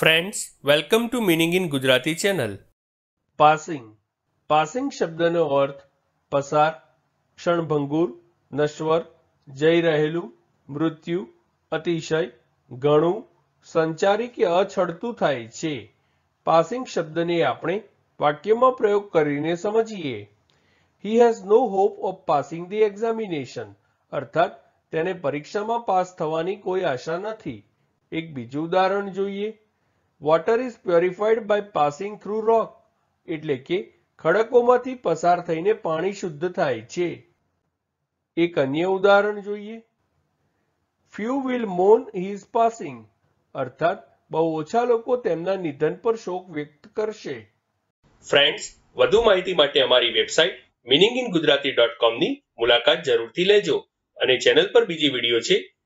Friends welcome to meaning in Gujarati channel passing passing શબ્દનો અર્થ પસાર ક્ષણભંગુર નશ્વર જઈ રહેલું મૃત્યુ અતિશય ઘણું સંચારી કે અછડતું થાય છે પાસિંગ શબ્દને આપણે વાક્યમાં પ્રયોગ કરીને સમજીએ he has no hope of passing the examination અર્થાત તેને પરીક્ષામાં પાસ થવાની કોઈ આશા નથી એક બીજું ઉદાહરણ જોઈએ water is purified by passing through rock એટલે કે ખડકોમાંથી પસાર થઈને પાણી શુદ્ધ થાય છે. એક અન્ય ઉદાહરણ જોઈએ. ફ્યુ વિલ મોન હિઝ પાસિંગ અર્થાત બહુ ઓછા લોકો તેમના નિધન પર શોક વ્યક્ત કરશે. ફ્રેન્ડ્સ વધુ માહિતી માટે અમારી website meaning in Gujarati dot કોમની મુલાકાત જરૂરથી લેજો અને ચેનલ પર બીજી વીડિયો છે